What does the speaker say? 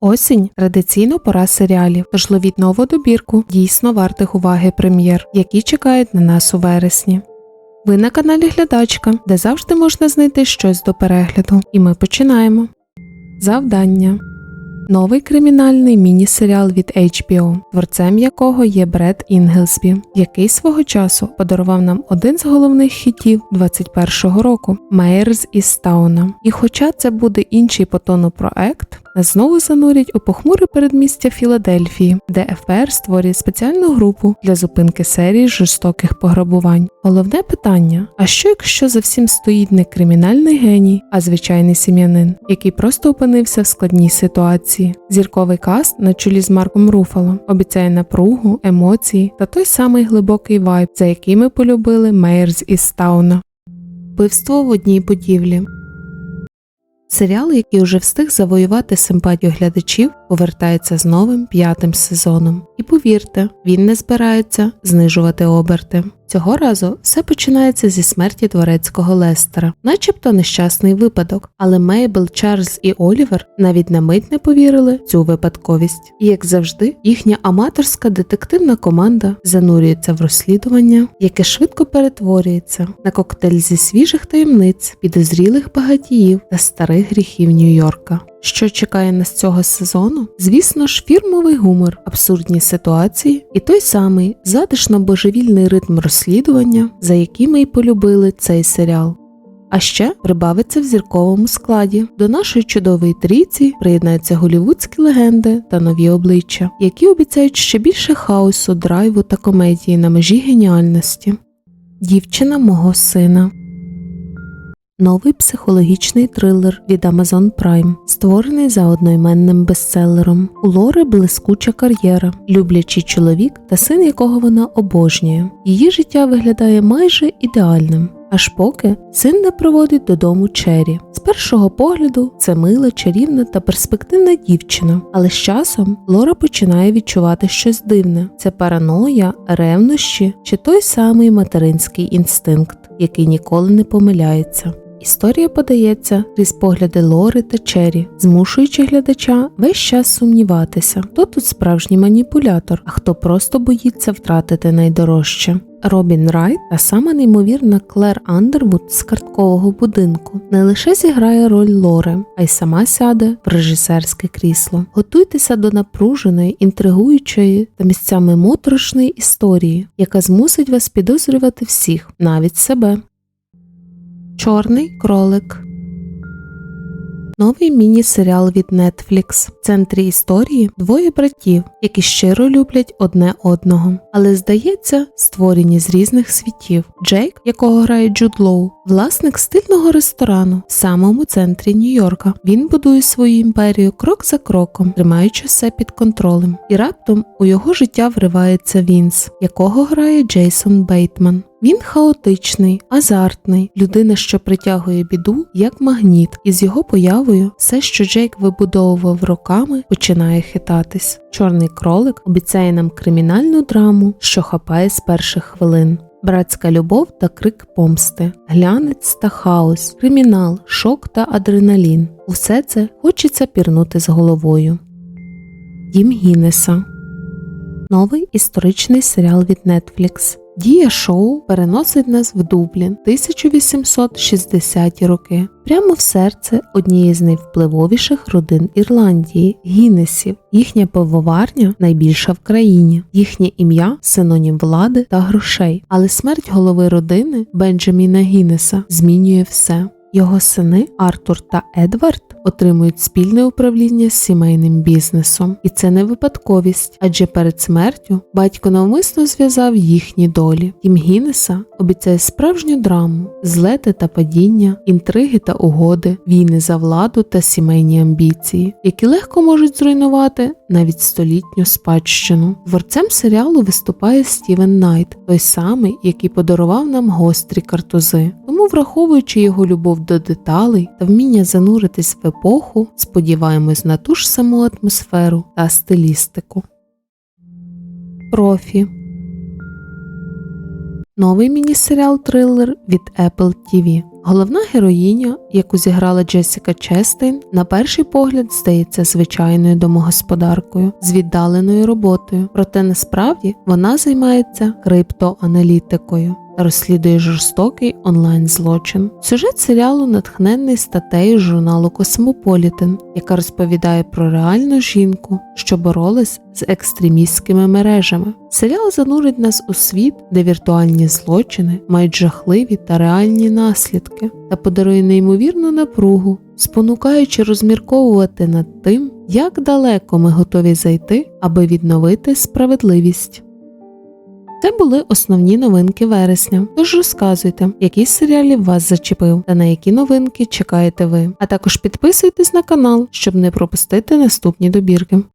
Осінь традиційно пора серіалів, тож ловіть нову добірку дійсно вартих уваги прем'єр, які чекають на нас у вересні. Ви на каналі Глядачка, де завжди можна знайти щось до перегляду, і ми починаємо. Завдання. Новий кримінальний міні-серіал від HBO, творцем якого є Бред Інгелсбі, який свого часу подарував нам один з головних хітів 21-го року Мейерс із Тауна. І хоча це буде інший по тону проект, нас знову занурять у похмуре передмістя Філадельфії, де ФБР створює спеціальну групу для зупинки серії жорстоких пограбувань. Головне питання: а що якщо за всім стоїть не кримінальний геній, а звичайний сім'янин, який просто опинився в складній ситуації? Зірковий каст на чолі з Марком Руфало обіцяє напругу, емоції та той самий глибокий вайб, за який ми полюбили Мейерс із Тауна. Вбивство в одній будівлі. Серіал, який уже встиг завоювати симпатію глядачів, повертається з новим п'ятим сезоном. І повірте, він не збирається знижувати оберти. Цього разу все починається зі смерті дворецького Лестера, начебто нещасний випадок, але Мейбл, Чарльз і Олівер навіть на мить не повірили цю випадковість. І як завжди, їхня аматорська детективна команда занурюється в розслідування, яке швидко перетворюється на коктейль зі свіжих таємниць, підозрілих багатіїв та старих гріхів Нью-Йорка. Що чекає нас цього сезону? Звісно ж, фірмовий гумор, абсурдні ситуації і той самий затишно божевільний ритм розслідування, за який ми й полюбили цей серіал. А ще прибавиться в зірковому складі. До нашої чудової трійці приєднаються голівудські легенди та нові обличчя, які обіцяють ще більше хаосу, драйву та комедії на межі геніальності. Дівчина мого сина. Новий психологічний трилер від Amazon Prime, створений за одноіменним бестселером. У Лори блискуча кар'єра, люблячий чоловік та син якого вона обожнює. Її життя виглядає майже ідеальним. Аж поки син не проводить додому Чері. З першого погляду це мила, чарівна та перспективна дівчина, але з часом Лора починає відчувати щось дивне: це параноя, ревнощі чи той самий материнський інстинкт, який ніколи не помиляється. Історія подається крізь погляди Лори та Чері, змушуючи глядача весь час сумніватися, хто тут справжній маніпулятор, а хто просто боїться втратити найдорожче. Робін Райт та сама неймовірна Клер Андервуд з карткового будинку не лише зіграє роль Лори, а й сама сяде в режисерське крісло. Готуйтеся до напруженої, інтригуючої та місцями моторошної історії, яка змусить вас підозрювати всіх, навіть себе. Чорний кролик. Новий міні-серіал від Netflix. В центрі історії двоє братів, які щиро люблять одне одного, але здається, створені з різних світів. Джейк, якого грає Джуд Лоу, власник стильного ресторану в самому центрі Нью-Йорка. Він будує свою імперію крок за кроком, тримаючи все під контролем. І раптом у його життя вривається Вінс, якого грає Джейсон Бейтман. Він хаотичний, азартний, людина, що притягує біду як магніт, і з його появою все, що Джейк вибудовував роками, починає хитатись. Чорний кролик обіцяє нам кримінальну драму, що хапає з перших хвилин. Братська любов та крик помсти, глянець та хаос, кримінал, шок та адреналін. Усе це хочеться пірнути з головою. Дім Гіннеса Новий історичний серіал від Netflix. Дія шоу переносить нас в Дублін 1860-ті роки, прямо в серце однієї з найвпливовіших родин Ірландії Гіннесів. Їхня пивоварня найбільша в країні, їхнє ім'я синонім влади та грошей. Але смерть голови родини Бенджаміна Гіннеса змінює все. Його сини Артур та Едвард отримують спільне управління з сімейним бізнесом, і це не випадковість, адже перед смертю батько навмисно зв'язав їхні долі. Тім Гіннеса обіцяє справжню драму, злети та падіння, інтриги та угоди, війни за владу та сімейні амбіції, які легко можуть зруйнувати навіть столітню спадщину. Творцем серіалу виступає Стівен Найт, той самий, який подарував нам гострі картузи. Тому, враховуючи його любов до деталей та вміння зануритись в епоху, сподіваємось на ту ж саму атмосферу та стилістику. Профі Новий міні-серіал трилер від Apple TV. Головна героїня, яку зіграла Джесіка Честейн, на перший погляд здається звичайною домогосподаркою з віддаленою роботою, проте насправді вона займається криптоаналітикою розслідує жорстокий онлайн злочин. Сюжет серіалу натхнений статтею журналу Космополітен, яка розповідає про реальну жінку, що боролась з екстремістськими мережами. Серіал занурить нас у світ, де віртуальні злочини мають жахливі та реальні наслідки, та подарує неймовірну напругу, спонукаючи розмірковувати над тим, як далеко ми готові зайти, аби відновити справедливість. Це були основні новинки вересня. Тож розказуйте, який серіалів вас зачепив та на які новинки чекаєте ви. А також підписуйтесь на канал, щоб не пропустити наступні добірки.